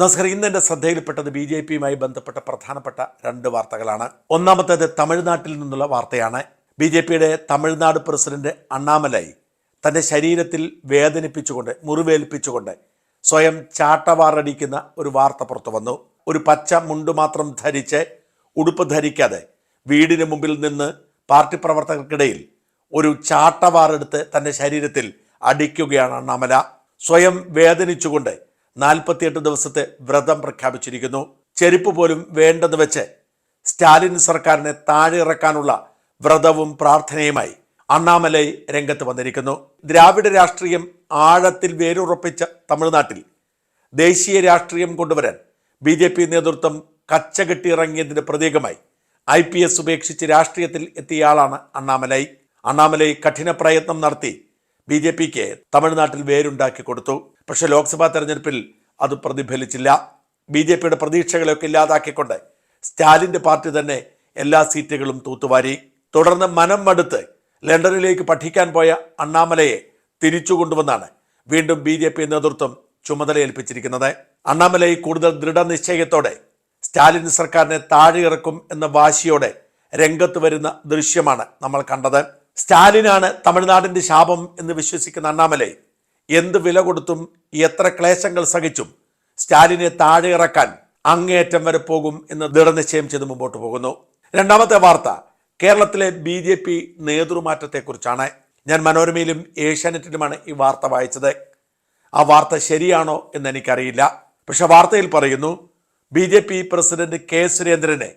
നസ്ഹർ ഇന്ന് എന്റെ ശ്രദ്ധയിൽപ്പെട്ടത് ബി ജെ പിയുമായി ബന്ധപ്പെട്ട പ്രധാനപ്പെട്ട രണ്ട് വാർത്തകളാണ്. ഒന്നാമത്തേത് തമിഴ്നാട്ടിൽ നിന്നുള്ള വാർത്തയാണ്. ബി ജെ പിയുടെ തമിഴ്നാട് പ്രസിഡന്റ് അണ്ണാമലൈ തന്റെ ശരീരത്തിൽ വേദനിപ്പിച്ചുകൊണ്ട് മുറിവേൽപ്പിച്ചുകൊണ്ട് സ്വയം ചാട്ടവാറടിക്കുന്ന ഒരു വാർത്ത പുറത്തു വന്നു. ഒരു പച്ച മുണ്ട് മാത്രം ധരിച്ച് ഉടുപ്പ് ധരിക്കാതെ വീടിന് മുമ്പിൽ നിന്ന് പാർട്ടി പ്രവർത്തകർക്കിടയിൽ ഒരു ചാട്ടവാറെടുത്ത് തന്റെ ശരീരത്തിൽ അടിക്കുകയാണ് അണ്ണാമല. സ്വയം വേദനിച്ചുകൊണ്ട് നാൽപ്പത്തിയെട്ട് ദിവസത്തെ വ്രതം പ്രഖ്യാപിച്ചിരിക്കുന്നു. ചെരുപ്പ് പോലും വേണ്ടെന്ന് വെച്ച് സ്റ്റാലിൻ സർക്കാരിനെ താഴെ ഇറക്കാനുള്ള വ്രതവും പ്രാർത്ഥനയുമായി അണ്ണാമലൈ രംഗത്ത് വന്നിരിക്കുന്നു. ദ്രാവിഡ രാഷ്ട്രീയം ആഴത്തിൽ വേരുറപ്പിച്ച തമിഴ്നാട്ടിൽ ദേശീയ രാഷ്ട്രീയം കൊണ്ടുവരാൻ ബി ജെ പി നേതൃത്വം കച്ചകെട്ടിയിറങ്ങിയതിന്റെ പ്രതീകമായി ഐ പി എസ് ഉപേക്ഷിച്ച് രാഷ്ട്രീയത്തിൽ എത്തിയയാളാണ് അണ്ണാമലൈ. അണ്ണാമലൈ കഠിന പ്രയത്നം നടത്തി ബി ജെ പിക്ക് തമിഴ്നാട്ടിൽ വേരുണ്ടാക്കി കൊടുത്തു. പക്ഷേ ലോക്സഭാ തെരഞ്ഞെടുപ്പിൽ അത് പ്രതിഫലിച്ചില്ല. ബി ജെ പിയുടെ പ്രതീക്ഷകളെയൊക്കെ ഇല്ലാതാക്കിക്കൊണ്ട് സ്റ്റാലിന്റെ പാർട്ടി തന്നെ എല്ലാ സീറ്റുകളും തൂത്തുവാരി. തുടർന്ന് മനം മടുത്ത് ലണ്ടനിലേക്ക് പഠിക്കാൻ പോയ അണ്ണാമലയെ തിരിച്ചു കൊണ്ടുവന്നാണ് വീണ്ടും ബി ജെ പി നേതൃത്വം ചുമതലയേൽപ്പിച്ചിരിക്കുന്നത്. അണ്ണാമലൈ കൂടുതൽ ദൃഢനിശ്ചയത്തോടെ സ്റ്റാലിൻ സർക്കാരിനെ താഴെയിറക്കും എന്ന വാശിയോടെ രംഗത്ത് വരുന്ന ദൃശ്യമാണ് നമ്മൾ കണ്ടത്. സ്റ്റാലിനാണ് തമിഴ്നാടിന്റെ ശാപം എന്ന് വിശ്വസിക്കുന്ന അണ്ണാമലൈ എന്ത് വില കൊടുത്തും എത്ര ക്ലേശങ്ങൾ സഹിച്ചും സ്റ്റാലിനെ താഴെ ഇറക്കാൻ അങ്ങേയറ്റം വരെ പോകും എന്ന് ദൃഢനിശ്ചയം ചെയ്ത് മുമ്പോട്ട് പോകുന്നു. രണ്ടാമത്തെ വാർത്ത കേരളത്തിലെ ബി ജെ പി നേതൃമാറ്റത്തെക്കുറിച്ചാണ്. ഞാൻ മനോരമയിലും ഏഷ്യാനെറ്റിലുമാണ് ഈ വാർത്ത വായിച്ചത്. ആ വാർത്ത ശരിയാണോ എന്ന് എനിക്കറിയില്ല. പക്ഷെ വാർത്തയിൽ പറയുന്നു B J P president K സുരേന്ദ്രനെ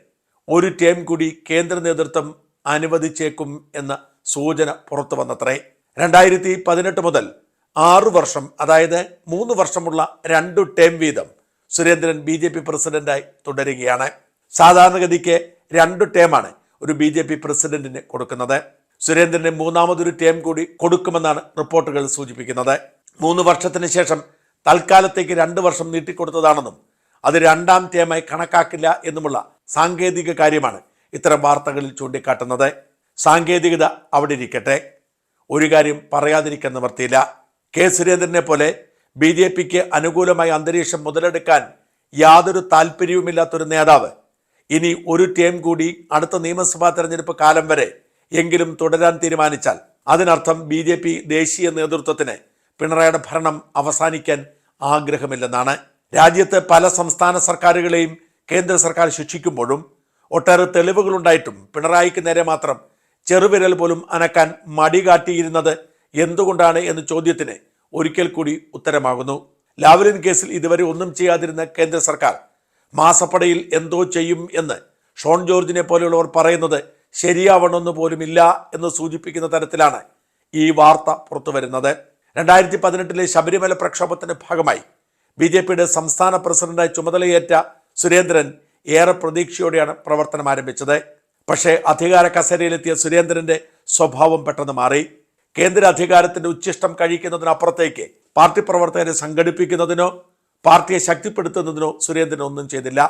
ഒരു ടേം കൂടി കേന്ദ്ര നേതൃത്വം അനുവദിച്ചേക്കും എന്ന സൂചന പുറത്തു വന്നത്രേ. രണ്ടായിരത്തി പതിനെട്ട് മുതൽ ആറു വർഷം അതായത് മൂന്ന് വർഷമുള്ള രണ്ടു ടേം വീതം സുരേന്ദ്രൻ ബി ജെ പി പ്രസിഡന്റായി തുടരുകയാണ്. സാധാരണഗതിക്ക് രണ്ട് ടേമാണ് ഒരു ബി ജെ പി പ്രസിഡന്റിന് കൊടുക്കുന്നത്. സുരേന്ദ്രന് മൂന്നാമതൊരു ടേം കൂടി കൊടുക്കുമെന്നാണ് റിപ്പോർട്ടുകൾ സൂചിപ്പിക്കുന്നത്. മൂന്ന് വർഷത്തിന് ശേഷം തൽക്കാലത്തേക്ക് രണ്ട് വർഷം നീട്ടിക്കൊടുത്തതാണെന്നും അത് രണ്ടാം ടേമായി കണക്കാക്കില്ല എന്നുമുള്ള സാങ്കേതിക കാര്യമാണ് ഇത്തരം വാർത്തകളിൽ ചൂണ്ടിക്കാട്ടുന്നത്. സാങ്കേതികത അവിടെ ഇരിക്കട്ടെ. ഒരു കാര്യം പറയാതിരിക്കാൻ നിവർത്തിയില്ല. കെ സുരേന്ദ്രനെ പോലെ ബി ജെ പിക്ക് അനുകൂലമായ അന്തരീക്ഷം മുതലെടുക്കാൻ യാതൊരു താല്പര്യവുമില്ലാത്തൊരു നേതാവ്. ഇനി ഒരു ടേം കൂടി അടുത്ത നിയമസഭാ തെരഞ്ഞെടുപ്പ് കാലം വരെ എങ്കിലും തുടരാൻ തീരുമാനിച്ചാൽ അതിനർത്ഥം ബി ജെ പി ദേശീയ നേതൃത്വത്തിന് പിണറായിയുടെ ഭരണം അവസാനിക്കാൻ ആഗ്രഹമില്ലെന്നാണ്. രാജ്യത്ത് പല സംസ്ഥാന സർക്കാരുകളെയും കേന്ദ്ര സർക്കാർ ശിക്ഷിക്കുമ്പോഴും ഒട്ടേറെ തെളിവുകളുണ്ടായിട്ടും പിണറായിക്ക് നേരെ മാത്രം ചെറുവിരൽ പോലും അനക്കാൻ മടി കാട്ടിയിരുന്നത് എന്തുകൊണ്ടാണ് എന്ന ചോദ്യത്തിന് ഒരിക്കൽ കൂടി ഉത്തരമാകുന്നു. ലാവ്ലിൻ കേസിൽ ഇതുവരെ ഒന്നും ചെയ്യാതിരുന്ന കേന്ദ്ര സർക്കാർ മാസപ്പടയിൽ എന്തോ ചെയ്യും എന്ന് ഷോൺ ജോർജിനെ പോലെയുള്ളവർ പറയുന്നത് ശരിയാവണമെന്ന് പോലുമില്ല എന്ന് സൂചിപ്പിക്കുന്ന തരത്തിലാണ് ഈ വാർത്ത പുറത്തു വരുന്നത്. രണ്ടായിരത്തി പതിനെട്ടിലെ ശബരിമല പ്രക്ഷോഭത്തിന്റെ ഭാഗമായി ബി ജെ പിയുടെ സംസ്ഥാന പ്രസിഡന്റായി ചുമതലയേറ്റ സുരേന്ദ്രൻ ഏറെ പ്രതീക്ഷയോടെയാണ് പ്രവർത്തനം ആരംഭിച്ചത്. പക്ഷേ അധികാര കസേരയിലെത്തിയ സുരേന്ദ്രന്റെ സ്വഭാവം പെട്ടെന്ന് മാറി. കേന്ദ്ര അധികാരത്തിന്റെ ഉച്ഛിഷ്ടം കഴിക്കുന്നതിനപ്പുറത്തേക്ക് പാർട്ടി പ്രവർത്തകരെ സംഘടിപ്പിക്കുന്നതിനോ പാർട്ടിയെ ശക്തിപ്പെടുത്തുന്നതിനോ സുരേന്ദ്രൻ ഒന്നും ചെയ്തില്ല.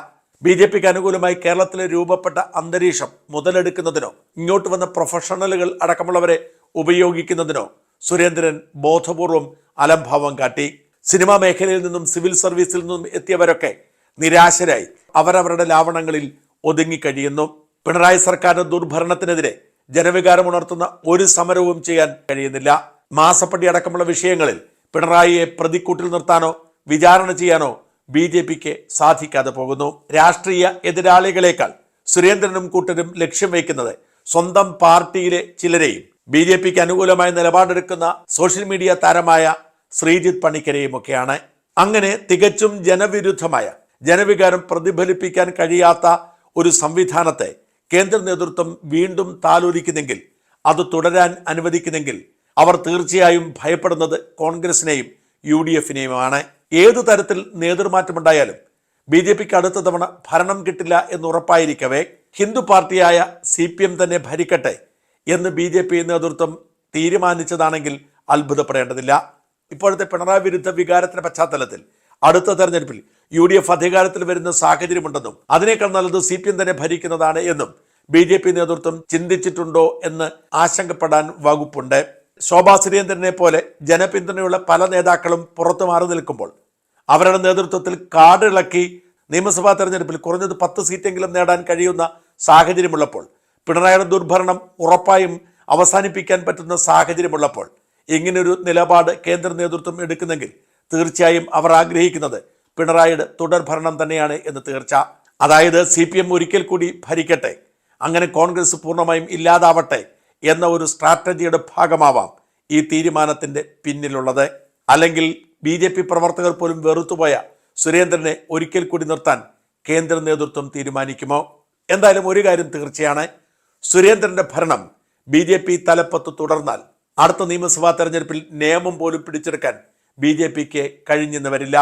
ബി ജെ പിക്ക് അനുകൂലമായി കേരളത്തിലെ രൂപപ്പെട്ട അന്തരീക്ഷം മുതലെടുക്കുന്നതിനോ ഇങ്ങോട്ട് വന്ന പ്രൊഫഷണലുകൾ അടക്കമുള്ളവരെ ഉപയോഗിക്കുന്നതിനോ സുരേന്ദ്രൻ ബോധപൂർവം അലംഭാവം കാട്ടി. സിനിമാ മേഖലയിൽ നിന്നും സിവിൽ സർവീസിൽ നിന്നും എത്തിയവരൊക്കെ നിരാശരായി. അവരവരുടെ ലാവണങ്ങളിൽ ഒതുങ്ങിക്കഴിയുന്നു പിണറായി സർക്കാരിന്റെ ദുർഭരണത്തിനെതിരെ ജനവികാരം ഉണർത്തുന്ന ഒരു സമരവും ചെയ്യാൻ കഴിയുന്നില്ല. മാസപ്പടി അടക്കമുള്ള വിഷയങ്ങളിൽ പിണറായിയെ പ്രതിക്കൂട്ടിൽ നിർത്താനോ വിചാരണ ചെയ്യാനോ ബി ജെ പിക്ക് സാധിക്കാതെ പോകുന്നു. രാഷ്ട്രീയ എതിരാളികളെക്കാൾ സുരേന്ദ്രനും കൂട്ടരും ലക്ഷ്യം വയ്ക്കുന്നത് സ്വന്തം പാർട്ടിയിലെ ചിലരെയും ബി ജെ പിക്ക് അനുകൂലമായ നിലപാടെടുക്കുന്ന സോഷ്യൽ മീഡിയ താരമായ ശ്രീജിത്ത് പണിക്കരെയും ഒക്കെയാണ്. അങ്ങനെ തികച്ചും ജനവിരുദ്ധമായ ജനവികാരം പ്രതിഫലിപ്പിക്കാൻ കഴിയാത്ത ഒരു സംവിധാനത്തെ കേന്ദ്ര നേതൃത്വം വീണ്ടും താലോലിക്കുന്നെങ്കിൽ അത് തുടരാൻ അനുവദിക്കുന്നെങ്കിൽ അവർ തീർച്ചയായും ഭയപ്പെടുന്നത് കോൺഗ്രസിനെയും യു ഡി എഫിനെയുമാണ് ഏതു തരത്തിൽ നേതൃമാറ്റമുണ്ടായാലും ബി ജെ പിക്ക് അടുത്ത തവണ ഭരണം കിട്ടില്ല എന്ന് ഉറപ്പായിരിക്കവേ ഹിന്ദു പാർട്ടിയായ സി പി എം തന്നെ ഭരിക്കട്ടെ എന്ന് ബി ജെ പി നേതൃത്വം തീരുമാനിച്ചതാണെങ്കിൽ അത്ഭുതപ്പെടേണ്ടതില്ല. ഇപ്പോഴത്തെ പിണറായി വിരുദ്ധ വികാരത്തിന്റെ പശ്ചാത്തലത്തിൽ അടുത്ത തെരഞ്ഞെടുപ്പിൽ യു ഡി എഫ് അധികാരത്തിൽ വരുന്ന സാഹചര്യമുണ്ടെന്നും അതിനേക്കാൾ നല്ലത് സി പി എം തന്നെ ഭരിക്കുന്നതാണ് എന്നും ബി ജെ പി നേതൃത്വം ചിന്തിച്ചിട്ടുണ്ടോ എന്ന് ആശങ്കപ്പെടാൻ വകുപ്പുണ്ട്. ശോഭാ സുരേന്ദ്രനെ പോലെ ജനപിന്തുണയുള്ള പല നേതാക്കളും പുറത്തു മാറി നിൽക്കുമ്പോൾ അവരുടെ നേതൃത്വത്തിൽ കാടിളക്കി നിയമസഭാ തെരഞ്ഞെടുപ്പിൽ കുറഞ്ഞത് പത്ത് സീറ്റെങ്കിലും നേടാൻ കഴിയുന്ന സാഹചര്യമുള്ളപ്പോൾ പിണറായിയുടെ ദുർഭരണം ഉറപ്പായും അവസാനിപ്പിക്കാൻ പറ്റുന്ന സാഹചര്യമുള്ളപ്പോൾ ഇങ്ങനൊരു നിലപാട് കേന്ദ്ര നേതൃത്വം എടുക്കുന്നെങ്കിൽ തീർച്ചയായും അവർ ആഗ്രഹിക്കുന്നത്. പിണറായിയുടെ തുടർ ഭരണം തന്നെയാണ് എന്ന് തീർച്ച. അതായത് സി പി എം ഒരിക്കൽ കൂടി ഭരിക്കട്ടെ. അങ്ങനെ കോൺഗ്രസ് പൂർണമായും ഇല്ലാതാവട്ടെ എന്ന ഒരു സ്ട്രാറ്റജിയുടെ ഭാഗമാവാം ഈ തീരുമാനത്തിന്റെ പിന്നിലുള്ളത്. അല്ലെങ്കിൽ ബി ജെ പി പ്രവർത്തകർ പോലും വെറുത്തുപോയ സുരേന്ദ്രനെ ഒരിക്കൽ കൂടി നിർത്താൻ കേന്ദ്ര നേതൃത്വം തീരുമാനിക്കുമോ? എന്തായാലും ഒരു കാര്യം തീർച്ചയാണ്. സുരേന്ദ്രന്റെ ഭരണം ബി ജെ പി തലപ്പത്ത് തുടർന്നാൽ അടുത്ത നിയമസഭാ തെരഞ്ഞെടുപ്പിൽ നിയമം പോലും പിടിച്ചെടുക്കാൻ ബി ജെ പിക്ക് കഴിഞ്ഞെന്ന് വരില്ല.